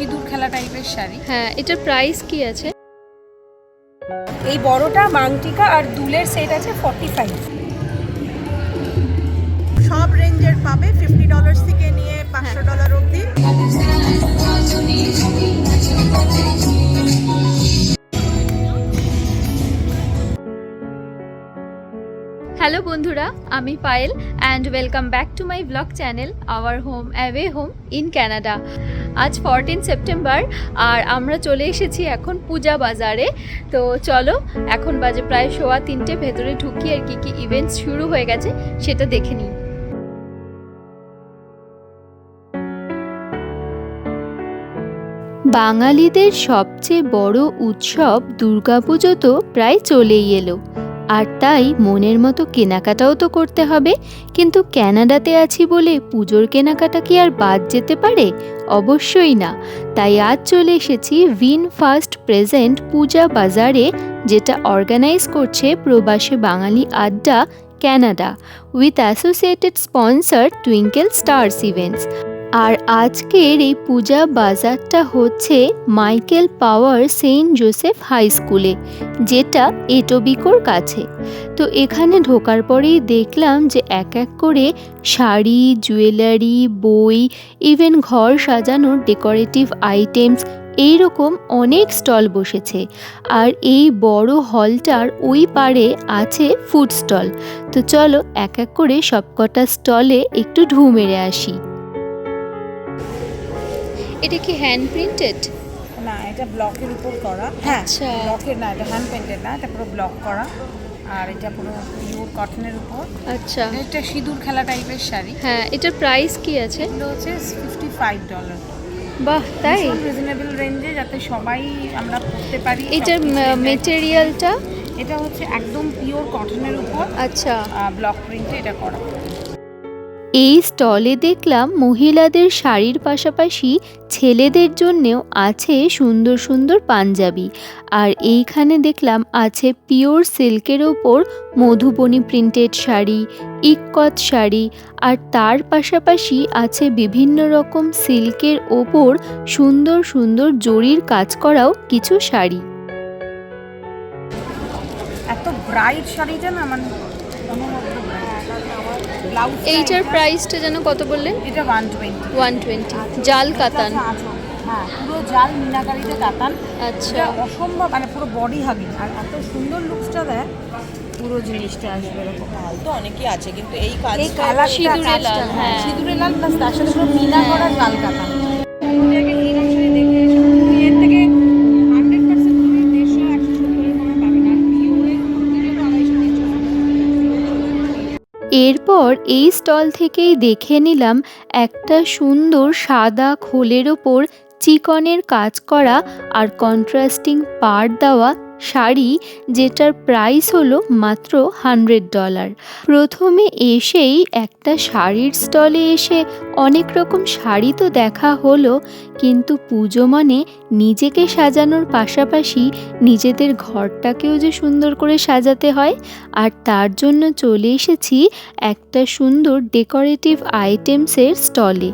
সিঁদুর খেলা টাইপের শাড়ি। হ্যাঁ এটার প্রাইস কি আছে? এই বড়টা মাংটিকা আর দুলের সেট আছে ফর্টি ফাইভ সব রেঞ্জের পাবে ফিফটি ডলার থেকে নিয়ে পাঁচশো ডলার অবধি। হ্যালো বন্ধুরা আমি Payel and welcome back to my blog channel our home away home in Canada আজ ফরটিন সেপ্টেম্বর আর আমরা চলে এসেছি এখন পূজা বাজারে। তো চলো, এখন বাজে প্রায় সোয়া তিনটে, ভেতরে ঢুকি আর কি কি ইভেন্টস শুরু হয়ে গেছে, সেটা দেখে নিই। বাঙালিদের সবচেয়ে বড় উৎসব দুর্গাপুজো তো প্রায় চলেই এলো। আর তাই মনের মতো কেনাকাটাও তো করতে হবে, কিন্তু ক্যানাডাতে আছি বলে পুজোর কেনাকাটা কি আর বাদ যেতে পারে? অবশ্যই না। তাই আজ চলে এসেছি ভিন ফার্স্ট প্রেজেন্ট পূজা বাজারে, যেটা অর্গানাইজ করছে প্রবাসী বাঙালি আড্ডা, Canada, with associated sponsor Twinkle Stars Events. আর আজকের এই পূজা বাজারটা হচ্ছে Michael Power Saint Joseph high স্কুলে, যেটা এটোবিকোর কাছে। তো এখানে ঢোকার পরেই দেখলাম যে এক এক করে শাড়ি, জুয়েলারি, বই, ইভেন ঘর সাজানোর ডেকোরেটিভ আইটেমস এই রকম অনেক স্টল বসেছে। আর এই বড় হলটার ওই পারে আছে ফুড স্টল। তো চলো এক এক করে সবকটা স্টলে একটু ঢু মেরে আসি। এটা কি হ্যান্ড প্রিন্টেড না এটা ব্লকের উপর করা। হ্যাঁ আচ্ছা। ব্লকের না এটা হ্যান্ড পেন্টেড না এটা পুরো ব্লক করা। আর এটা পুরো পিওর কটনের উপর। আচ্ছা। এটা সিঁদুর খেলা টাইপের শাড়ি। হ্যাঁ এটার প্রাইস কি আছে? এগুলো হচ্ছে ফিফটি ফাইভ ডলার বাহ তাই? রিজনেবল রেঞ্জে যাতে সবাই আমরা পড়তে পারি এটার মেটেরিয়ালটা এটা হচ্ছে একদম পিওর কটনের উপর। আচ্ছা। ব্লক প্রিন্টে এটা করা। এই স্টলে দেখলাম মহিলাদের শাড়ির পাশাপাশি ছেলেদের জন্যেও আছে সুন্দর সুন্দর পাঞ্জাবি। আর এইখানে দেখলাম আছে পিওর সিল্কের ওপর মধুবনী প্রিন্টেড শাড়ি, ইক্কত শাড়ি, আর তার পাশাপাশি আছে বিভিন্ন রকম সিল্কের ওপর সুন্দর সুন্দর জরির কাজ করাও কিছু শাড়ি। এত ব্রাইট শাড়িটা না মানে এইটার প্রাইসটা যেন কত বললেন? এটা ওয়ান টোয়েন্টি ওয়ান টোয়েন্টি জাল কাতান। হ্যাঁ পুরো জাল মিনাকারিতে কাতান। আচ্ছা। অসম্ভব মানে পুরো বডি হাগিং আর এত সুন্দর লুকসটা দেয় পুরো জিনিসটা আসবে এরকম। তো অনেকেই আছে কিন্তু এই কাজ এই কালার সিঁদুরে লাল, হ্যাঁ। সিঁদুরে লাল প্লাস তার সাথে পুরো মিনা করা জাল কাতান। এরপর এই স্টল থেকেই দেখে নিলাম একটা সুন্দর সাদা খোলের ওপর চিকনের কাজ করা আর কন্ট্রাস্টিং পাড় দেওয়া শাড়ি যেটার প্রাইস হলো মাত্র হান্ড্রেড ডলার প্রথমে এসেই একটা শাড়ির স্টলে এসে অনেক রকম শাড়ি তো দেখা হলো, কিন্তু পুজো মানে নিজেকে সাজানোর পাশাপাশি নিজেদের ঘরটাকেও যে সুন্দর করে সাজাতে হয়। আর তার জন্য চলে এসেছি একটা সুন্দর ডেকোরেটিভ আইটেমসের স্টলে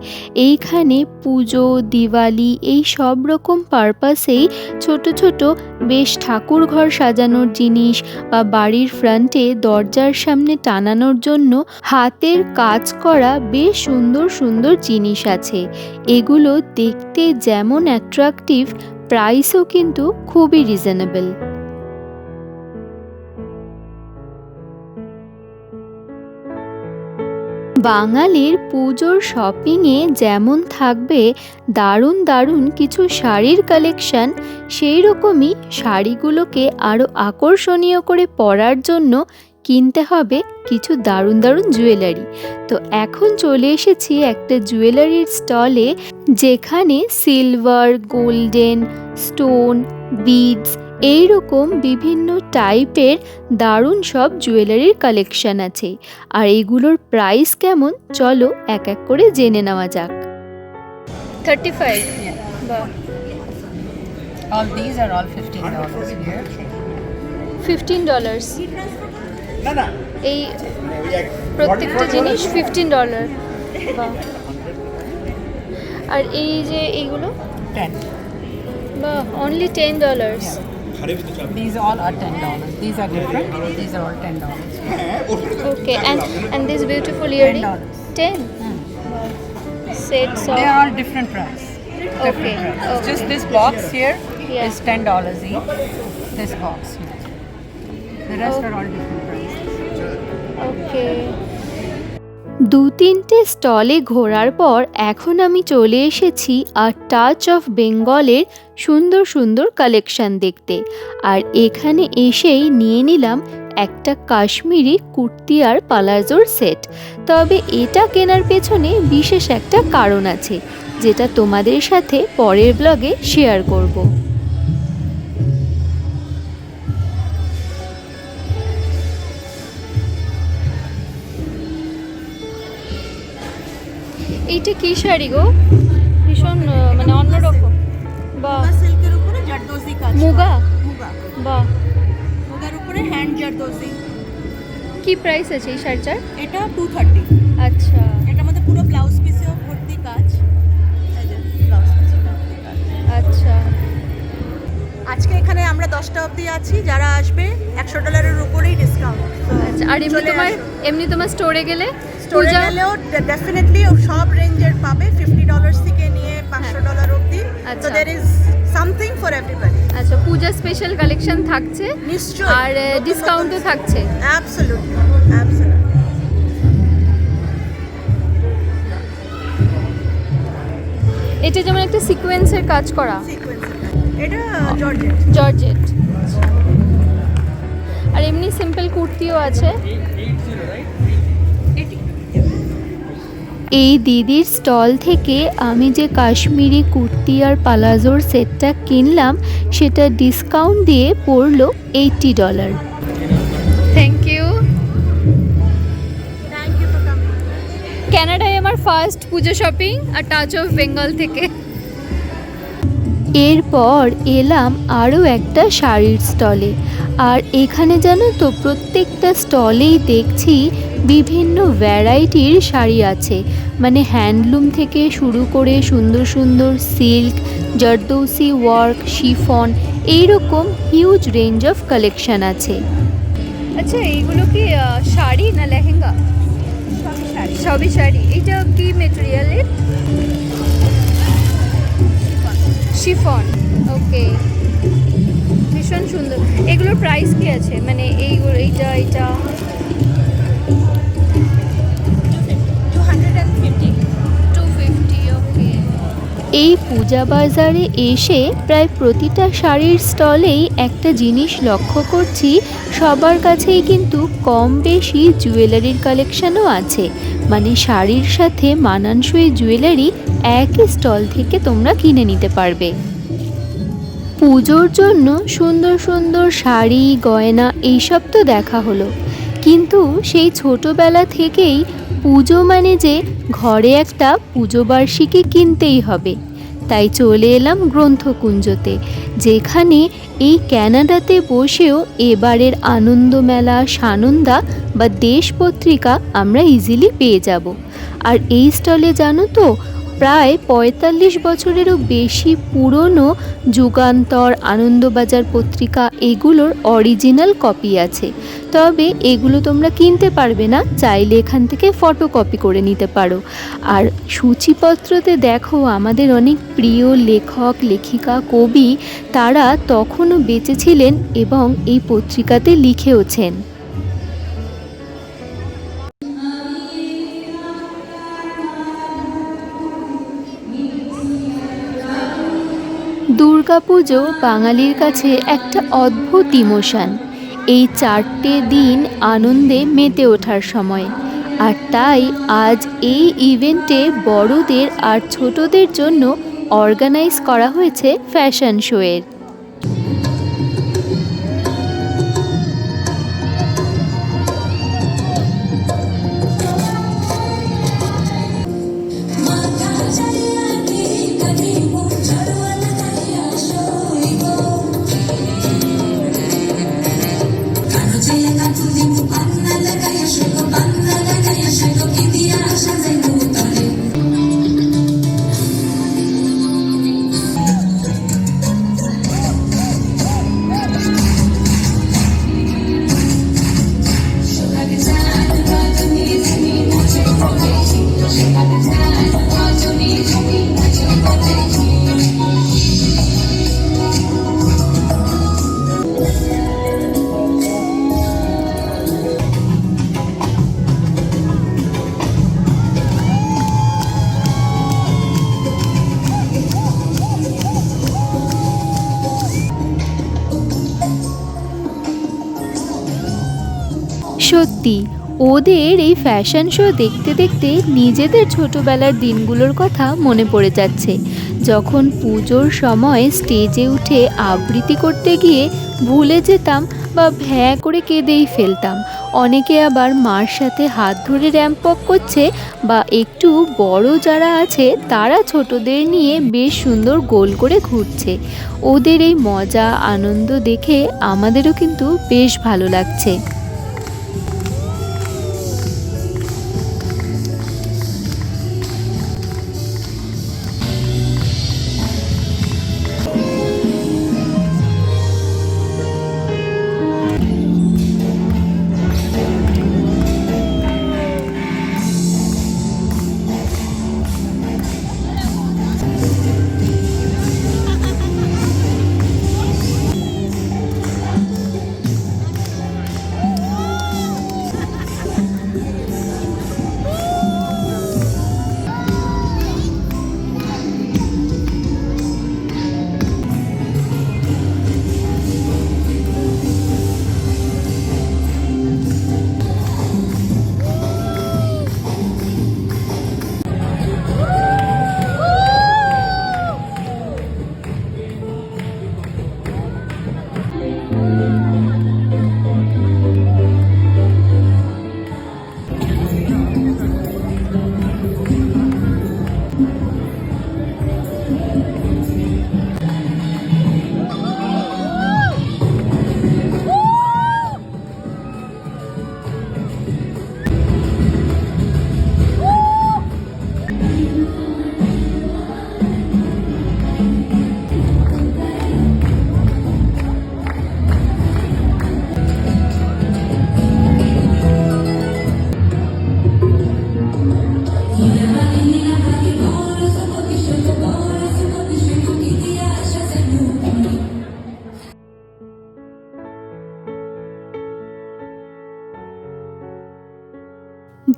এইখানে পুজো, দিওয়ালি এই সব রকম পারপাসেই ছোট ছোট বেশ ঠাকুর ঘর সাজানোর জিনিস বা বাড়ির ফ্রন্টে দরজার সামনে টানানোর জন্য হাতের কাজ করা বেশ সুন্দর সুন্দর জিনিস আছে। এগুলো দেখতে যেমন অ্যাট্রাকটিভ প্রাইসও কিন্তু খুবই রিজনেবল বাঙালির পুজোর শপিংয়ে যেমন থাকবে দারুণ দারুণ কিছু শাড়ির কালেকশন সেই রকমই শাড়িগুলোকে আরও আকর্ষণীয় করে পরার জন্য কিনতে হবে কিছু দারুণ দারুণ জুয়েলারি তো এখন চলে এসেছি একটা জুয়েলারির স্টলে যেখানে সিলভার গোল্ডেন স্টোন বিডস এই রকম বিভিন্ন টাইপের দারুণ সব জুয়েলারির কালেকশন আছে। আর এগুলোর প্রাইস কেমন? চলো এক এক করে জেনে নেওয়া যাক। Thirty five All these are all fifteen dollars here. Fifteen dollars এই প্রত্যেকটা জিনিস ফিফটিন ডলার আর এই যে এইগুলো? 10. Only ten dollars These all are ten dollars. These are different. These are all ten dollars. Okay, and and this beautiful earring? $10. Sets They are all different price. Different Okay, price. okay. Just this box here is Yeah. ten dollars each. This box here. The rest are all different prices. Okay. দু তিনটে স্টলে ঘোরার পর এখন আমি চলে এসেছি আর touch of বেঙ্গলের সুন্দর সুন্দর কালেকশন দেখতে। আর এখানে এসেই নিয়ে নিলাম একটা কাশ্মীরি কুর্তি আর পালাজোর সেট। তবে এটা কেনার পেছনে বিশেষ একটা কারণ আছে, যেটা তোমাদের সাথে পরের ব্লগে শেয়ার করব। এইটা কি শাড়ি গো? ভীষণ মানে অন্যরকম। বা সিল্কের উপরে জারদোজি কাজ মুগা? মুগা। বা। মুগার উপরে হ্যান্ড জারদোজি। কি প্রাইস আছে এই শাড়িটার? এটা টু থার্টি আচ্ছা। এটার মধ্যে পুরো ব্লাউজ পিসেও ভর্তি কাজ। আচ্ছা। আজকে এখানে আমরা দশটা অবধি আছি। যারা আসবে একশো ডলারের উপরেই ডিসকাউন্ট আচ্ছা আর এমনি তোমার এমনি তোমার স্টোরে গেলে স্টোরে গেলেও ডেফিনেটলি সব রেঞ্জের পাবে। ফিফটি ডলার্স থেকে নিয়ে পাঁচশো ডলার অবধি। তো আচ্ছা। There is something for everybody আচ্ছা পূজা স্পেশাল কালেকশন থাকছে। নিশ্চয়ই। আর ডিসকাউন্টও থাকছে। অ্যাবসলিউটলি অ্যাবসলিউটলি এটা যেমন একটা সিকোয়েন্সের কাজ করা। এটা জর্জেট জর্জেট আর এমনি সিম্পল কুর্তিও আছে। এই দিদির স্টল থেকে আমি যে কাশ্মীরি কুর্তি আর পালাজোর সেটটা কিনলাম সেটা ডিসকাউন্ট দিয়ে পড়ল এইটি ডলার থ্যাংক ইউ ক্যানাডায় আমার ফার্স্ট পুজো শপিং আর টাচ অফ বেঙ্গল থেকে। এরপর এলাম আরও একটা শাড়ির স্টলে। আর এখানে জানো তো প্রত্যেকটা স্টলেই দেখছি বিভিন্ন ভ্যারাইটির শাড়ি আছে। মানে হ্যান্ডলুম থেকে শুরু করে সুন্দর সুন্দর সিল্ক জর্দৌসি ওয়ার্ক শিফন এইরকম হিউজ রেঞ্জ অফ কালেকশন আছে। আচ্ছা এইগুলো কি শাড়ি না লেহেঙ্গা? সবই শাড়ি। এইটা কি এই পূজা বাজারে এসে প্রায় প্রতিটা শাড়ির স্টলেই একটা জিনিস লক্ষ্য করছি। সবার কাছেই কিন্তু কম বেশি জুয়েলারির কালেকশনও আছে। মানে শাড়ির সাথে মানানসই জুয়েলারি একই স্টল থেকে তোমরা কিনে নিতে পারবে। পুজোর জন্য সুন্দর সুন্দর শাড়ি, গয়না, এইসব তো দেখা হলো। কিন্তু সেই ছোটবেলা থেকেই পুজো মানে যে ঘরে একটা পুজো বার্ষিকী কিনতেই হবে। তাই চলে এলাম গ্রন্থকুঞ্জতে, যেখানে এই ক্যানাডাতে বসেও এবারের আনন্দ মেলা সানন্দা বা দেশ পত্রিকা আমরা ইজিলি পেয়ে যাব। আর এই স্টলে জানো তো প্রায় পঁয়তাল্লিশ বছরেরও বেশি পুরনো যুগান্তর আনন্দবাজার পত্রিকা এগুলোর অরিজিনাল কপি আছে। তবে এগুলো তোমরা কিনতে পারবে না, চাইলে এখান থেকে ফটোকপি করে নিতে পারো। আর সূচিপত্রতে দেখো, আমাদের অনেক প্রিয় লেখক, লেখিকা, কবি, তারা তখনও বেঁচে ছিলেন এবং এই পত্রিকাতে লিখেওছেন। দুর্গাপুজো বাঙালির কাছে একটা অদ্ভুত ইমোশান। এই চারটে দিন আনন্দে মেতে ওঠার সময়। আর তাই আজ এই ইভেন্টে বড়দের আর ছোটদের জন্য অর্গানাইজ করা হয়েছে ফ্যাশন শোয়ের। সত্যি, ওদের এই ফ্যাশন শো দেখতে দেখতে নিজেদের ছোটবেলার দিনগুলোর কথা মনে পড়ে যাচ্ছে। যখন পুজোর সময় স্টেজে উঠে আবৃত্তি করতে গিয়ে ভুলে যেতাম বা ভ্যাঁ করে কেঁদেই ফেলতাম। অনেকে আবার মার সাথে হাত ধরে র্যাম্প ওয়াক করছে বা একটু বড় যারা আছে তারা ছোটদের নিয়ে বেশ সুন্দর গোল করে ঘুরছে। ওদের এই মজা, আনন্দ দেখে আমাদেরও কিন্তু বেশ ভালো লাগছে।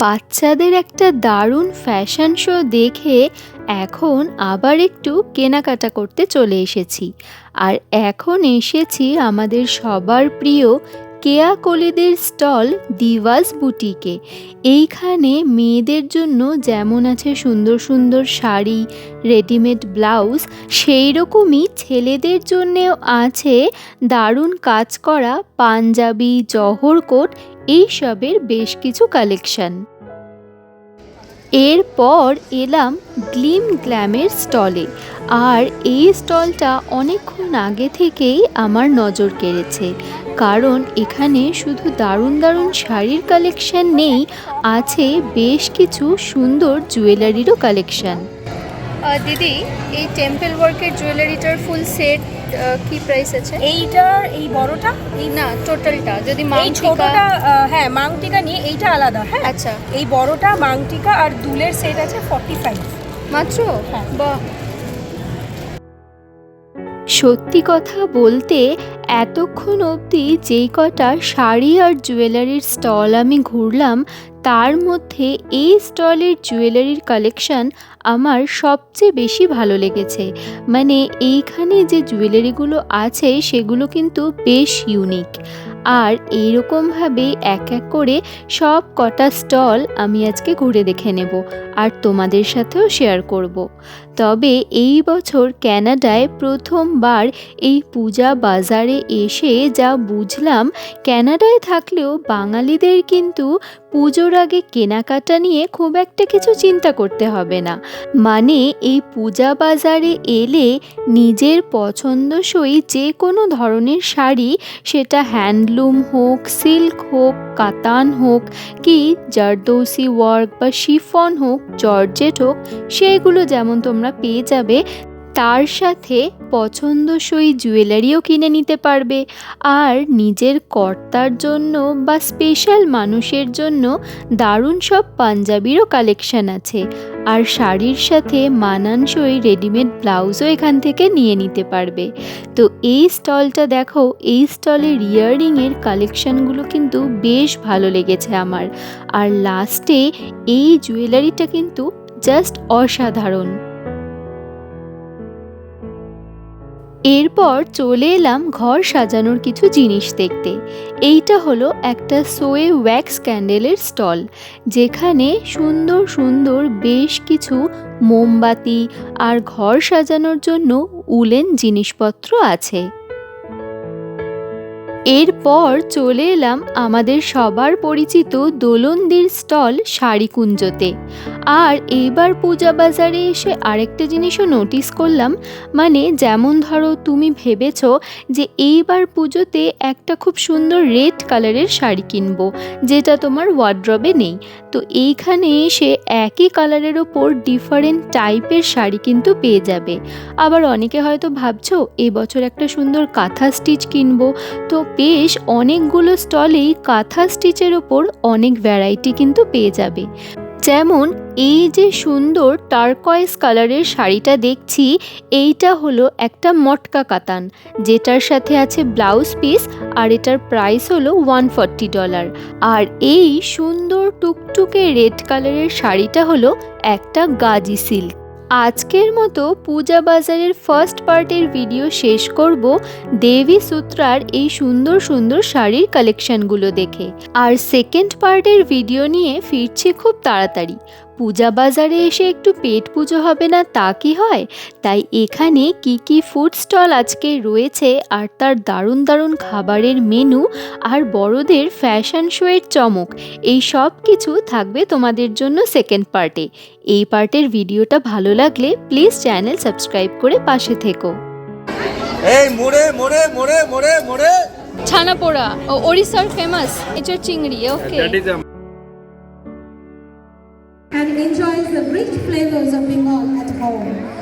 বাচ্চাদের একটা দারুণ ফ্যাশন শো দেখে এখন আবার একটু কেনাকাটা করতে চলে এসেছি। আর এখন এসেছি আমাদের সবার প্রিয় কেয়া কলিদের স্টল দিওয়াস বুটিকে। এইখানে মেয়েদের জন্য যেমন আছে সুন্দর সুন্দর শাড়ি, রেডিমেড ব্লাউজ সেই রকমই ছেলেদের জন্যেও আছে দারুণ কাজ করা পাঞ্জাবি জহর কোট এইসবের বেশ কিছু কালেকশন এরপর এলাম গ্লিম গ্ল্যামের স্টলে আর এই স্টলটা অনেকক্ষণ আগে থেকেই আমার নজর কেড়েছে। কারণ এখানে শুধু দারুণ দারুণ শাড়ির কালেকশন নেই, আছে বেশ কিছু সুন্দর জুয়েলারিরও কালেকশন দিদি এই টেম্পল ওয়ার্কের জুয়েলারিটার ফুল সেট কি প্রাইস আছে? এইটার এই বড়টা? এই না টোটালটা যদি এই ছোটটা হ্যাঁ মাংটিকা নিয়ে এইটা আলাদা হ্যাঁ? আচ্ছা। এই বড়টা মাংটিকা আর দুলের সেট আছে ফর্টি ফাইভ মাত্র? হ্যাঁ। বাহ। সত্যি কথা বলতে এতক্ষণ অবধি যেই কটা শাড়ি আর জুয়েলারির স্টল আমি ঘুরলাম, তার মধ্যে এই স্টলের জুয়েলারির কালেকশন আমার সবচেয়ে বেশি ভালো লেগেছে মানে এইখানে যে জুয়েলারিগুলো আছে, সেগুলো কিন্তু বেশ ইউনিক আর এইরকমভাবে এক এক করে সব কটা স্টল আমি আজকে ঘুরে দেখে নেব, আর তোমাদের সাথেও শেয়ার করব। তবে এই বছর ক্যানাডায় প্রথমবার এই পূজা বাজারে এসে যা বুঝলাম, ক্যানাডায় থাকলেও বাঙালিদের কিন্তু পুজোর আগে কেনাকাটা নিয়ে খুব একটা কিছু চিন্তা করতে হবে না। মানে এই পূজা বাজারে এলে নিজের পছন্দসই যে কোনো ধরনের শাড়ি, সেটা হ্যান্ডলুম হোক, সিল্ক হোক, কাতান হোক কি জারদৌসি ওয়ার্ক বা শিফন হোক, জর্জেট হোক, সেগুলো যেমন তোমরা পেয়ে যাবে, তার সাথে পছন্দসই জুয়েলারিও কিনে নিতে পারবে। আর নিজের কর্তার জন্য বা স্পেশাল মানুষের জন্য দারুণ সব পাঞ্জাবিরও কালেকশন আছে। আর শাড়ির সাথে মানানসই রেডিমেড ব্লাউজও এখান থেকে নিয়ে নিতে পারবে। তো এই স্টলটা দেখো, এই স্টলের ইয়াররিংয়ের কালেকশানগুলো কিন্তু বেশ ভালো লেগেছে আমার। আর লাস্টে এই জুয়েলারিটা কিন্তু জাস্ট অসাধারণ। এরপর চলে এলাম ঘর সাজানোর কিছু জিনিস দেখতে। এইটা হলো একটা সোয়ে ওয়্যাক্স ক্যান্ডেলের স্টল যেখানে সুন্দর সুন্দর বেশ কিছু মোমবাতি আর ঘর সাজানোর জন্য উলেন জিনিসপত্র আছে। এরপর চলে এলাম আমাদের সবার পরিচিত দোলন্দির স্টল শাড়িকুঞ্জতে। আর এইবার পূজা বাজারে এসে আরেকটা জিনিসও নোটিস করলাম মানে যেমন ধরো তুমি ভেবেছ যে এইবার পুজোতে একটা খুব সুন্দর রেড কালারের শাড়ি কিনবো, যেটা তোমার ওয়ার্ড্রবে নেই। তো এইখানে এসে একই কালারের ওপর ডিফারেন্ট টাইপের শাড়ি কিন্তু পেয়ে যাবে। আবার অনেকে হয়তো ভাবছ, এবছর একটা সুন্দর কাঁথা স্টিচ কিনবো। তো বেশ অনেকগুলো স্টলেই কাঁথা স্টিচের ওপর অনেক ভ্যারাইটি কিন্তু পেয়ে যাবে। যেমন এই যে সুন্দর টার্কয়েস কালারের শাড়িটা দেখছি, এইটা হলো একটা মটকা কাতান, যেটার সাথে আছে ব্লাউজ পিস আর এটার প্রাইস হলো ওয়ান ফর্টি ডলার আর এই সুন্দর টুকটুকে রেড কালারের শাড়িটা হলো একটা গাজি সিল্ক আজকের মতো পূজা বাজারের ফার্স্ট পার্টের ভিডিও শেষ করব দেবী সূত্রার এই সুন্দর সুন্দর শাড়ির কালেকশনগুলো দেখে। আর সেকেন্ড পার্টের ভিডিও নিয়ে ফিরছি খুব তাড়াতাড়ি। পূজা বাজারে এসে একটু পেট পুজো হবে না তা কি হয়? তাই এখানে কি কি ফুড স্টল আজকে রয়েছে আর তার দারুণ দারুণ খাবারের মেনু আর বড়দের ফ্যাশন শোয়ের চমক এই সব কিছু থাকবে তোমাদের জন্য সেকেন্ড পার্টে এই পার্টের ভিডিওটা ভালো লাগলে প্লিজ চ্যানেল সাবস্ক্রাইব করে পাশে থেকো। এই মোড়ে মোড়ে মোড়ে মোড়ে মোড়ে। ছানা পোড়া ও ওড়িশার ফেমাস এঁচড় চিংড়ি ওকে and enjoys the rich flavors of Bengal at home.